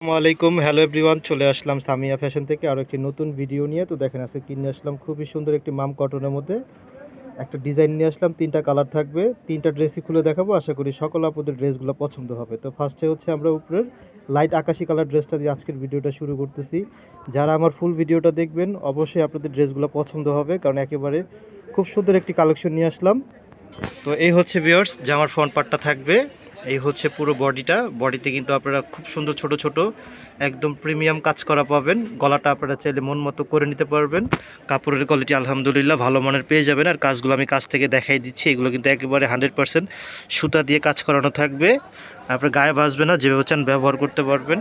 আসসালামু আলাইকুম। Hello everyone চলে আসলাম সামিয়া ফ্যাশন থেকে আরও একটি নতুন ভিডিও নিয়ে। তো দেখেন, আজকে কিনে আসলাম খুবই সুন্দর একটি মাম কটনের মধ্যে। একটা ডিজাইন নিয়ে আসলাম, তিনটা কালার থাকবে। তিনটা ড্রেসই খুলে দেখাবো। আশা করি সকল আপনাদের ড্রেসগুলো পছন্দ হবে। তো ফার্স্টে হচ্ছে আমরা উপরের লাইট আকাশি কালার ড্রেসটা দিয়ে আজকের ভিডিওটা শুরু করতেছি। যারা আমার ফুল ভিডিওটা দেখবেন, অবশ্যই আপনাদের ড্রেসগুলো পছন্দ হবে, কারণ একেবারে খুব সুন্দর একটি কালেকশন নিয়ে আসলাম। তো এই হচ্ছে বিয়ার্স জামার ফ্রন্ট পার্টটা থাকবে। এই হচ্ছে পুরো বডিটা। বডিতে কিন্তু আপনারা খুব সুন্দর ছোট ছোট একদম প্রিমিয়াম কাজ করা পাবেন। গলাটা আপনারা চাইলে মন মতো করে নিতে পারবেন। কাপড়ের কোয়ালিটি আলহামদুলিল্লাহ ভালো মানের পেয়ে যাবেন। আর কাজগুলো আমি কাছ থেকে দেখাই দিচ্ছি। এগুলো কিন্তু একেবারে হান্ড্রেড পার্সেন্ট সুতা দিয়ে কাজ করানো থাকবে। আপনার গায়ে বাসবে না, যেভাবে চান ব্যবহার করতে পারবেন।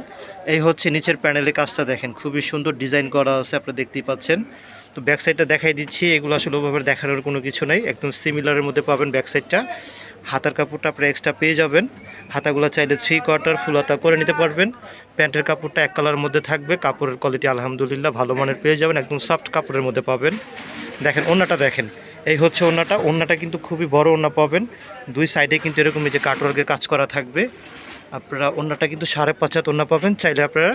এই হচ্ছে নিচের প্যানেলে কাজটা দেখেন। খুবই সুন্দর ডিজাইন করা আছে, আপনারা দেখতেই পাচ্ছেন। তো ব্যাক সাইডটা দেখাই দিচ্ছি। এগুলো আসলে ওভাবে দেখানোর কোনো কিছু নেই। একদম সিমিলারের মধ্যে পাবেন ব্যাক সাইডটা হাতার কাপড়টা আপনারা এক্সট্রা পেয়ে যাবেন। হাতাগুলো চাইলে থ্রি কোয়ার্টার ফুল হাতা করে নিতে পারবেন। প্যান্টের কাপড়টা এক কালারের মধ্যে থাকবে। কাপড়ের কোয়ালিটি আলহামদুলিল্লাহ ভালো মানের পেয়ে যাবেন। একদম সফট কাপড়ের মধ্যে পাবেন। দেখেন ওন্নাটা দেখেন। এই হচ্ছে ওন্নাটা ওন্নাটা কিন্তু খুবই বড় ওন্না পাবেন। দুই সাইডে কিন্তু এরকম এই যে কাটওয়ার্কের কাজ করা থাকবে। আপনারা ওন্নাটা কিন্তু সাড়ে পাঁচ হাত ওন্না পাবেন। চাইলে আপনারা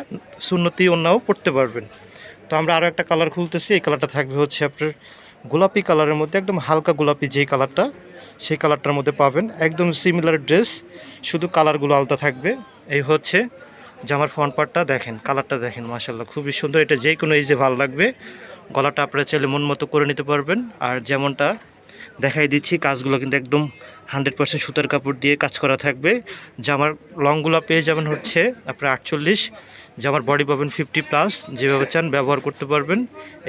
সুন্নতি ওন্নাও পড়তে পারবেন। তো আমরা আরও একটা কালার খুলতেছি। এই কালারটা থাকবে হচ্ছে আপনার গোলাপি কালারের মধ্যে একদম হালকা গোলাপি যেই কালারটা সেই কালারটার মধ্যে পাবেন। একদম সিমিলার ড্রেস শুধু কালারগুলো আলাদা থাকবে। এই হচ্ছে জামার ফ্রন্ট পার্টটা দেখেন কালারটা দেখেন মাসাল্লাহ খুবই সুন্দর। এটা যে কোনো এই যে ভালো লাগবে। গলাটা আপনারা চাইলে মন মতো করে নিতে পারবেন। আর যেমনটা দেখাই দিচ্ছি, কাজগুলো কিন্তু একদম হান্ড্রেড পার্সেন্ট সুতার কাপড় দিয়ে কাজ করা থাকবে। জামার লংগুলো পেয়ে যাবেন হচ্ছে আপনার আটচল্লিশ, জামার বডি পাবেন ফিফটি প্লাস যেভাবে চান ব্যবহার করতে পারবেন।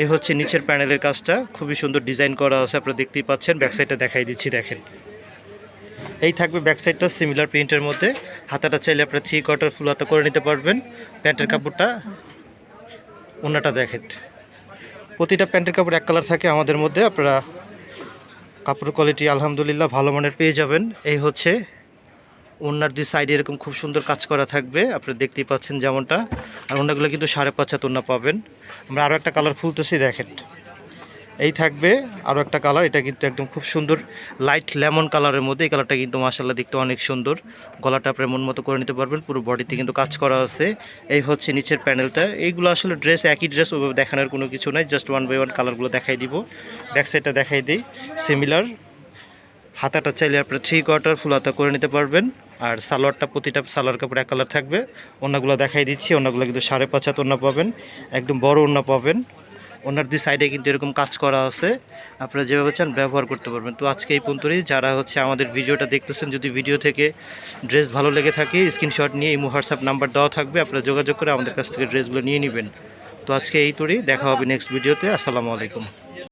এই হচ্ছে নিচের প্যানেলের কাজটা, খুবই সুন্দর ডিজাইন করা আছে, আপনারা দেখতেই পাচ্ছেন ব্যাক সাইডটা দেখাই দিচ্ছি, দেখেন। এই থাকবে ব্যাক সাইডটা সিমিলার প্রিন্টের মধ্যে, হাতাটা চাইলে আপনারা থ্রি কোয়ার্টার ফুল হাতা করে নিতে পারবেন। প্যান্টের কাপড়টা ওনাটা দেখেন। প্রতিটা প্যান্টের কাপড় এক কালার থাকে আমাদের মধ্যে, আপনারা কাপড়ের কোয়ালিটি আলহামদুলিল্লাহ ভালো মানের পেয়ে যাবেন। এই হচ্ছে ওনার যে সাইডে এরকম খুব সুন্দর কাজ করা থাকবে। আপনারা দেখতেই পাচ্ছেন যেমনটা। আর ওনাগুলো কিন্তু সাড়ে পাঁচ হাত ওনা পাবেন। আমরা আরও একটা কালার খুলতেছি, দেখেন। এই থাকবে আরও একটা কালার এটা কিন্তু একদম খুব সুন্দর লাইট লেমন কালারের মধ্যে। এই কালারটা কিন্তু মাসাল্লাহ দেখতে অনেক সুন্দর। গলাটা আপনার মন মতো করে নিতে পারবেন, পুরো বডিতে কিন্তু কাজ করা আছে। এই হচ্ছে নিচের প্যানেলটা এইগুলো আসলে ড্রেস একই ড্রেস ওইভাবে দেখানোর কোনো কিছু নাই। জাস্ট ওয়ান বাই ওয়ান কালারগুলো দেখাই দিব। ব্যাক সাইডটা দেখাই দিই। সিমিলার। হাতাটা চাইলে আপনারা থ্রি কোয়ার্টার ফুল হাতা করে নিতে পারবেন। আর সালোয়ারটা প্রতিটা সালোয়ার কাপড় এক কালার থাকবে। ওনাগুলো দেখাই দিচ্ছি ওনাগুলো কিন্তু সাড়ে পাঁচ হাত ওনা পাবেন। একদম বড় ওনা পাবেন। ওনার দুই সাইডে কিন্তু এরকম কাজ করা আছে। আপনারা যেভাবে চান ব্যবহার করতে পারবেন। তো আজকে এই পর্যন্তই। যারা হচ্ছে আমাদের ভিডিওটা দেখতেছেন, যদি ভিডিও থেকে ড্রেস ভালো লেগে থাকে স্ক্রিনশট নিয়ে এই হোয়াটসঅ্যাপ নাম্বার দেওয়া থাকবে। আপনারা যোগাযোগ করে আমাদের কাছ থেকে ড্রেসগুলো নিয়ে নেবেন। তো আজকে এই তোরই দেখা হবে নেক্সট ভিডিওতে আসসালামু আলাইকুম।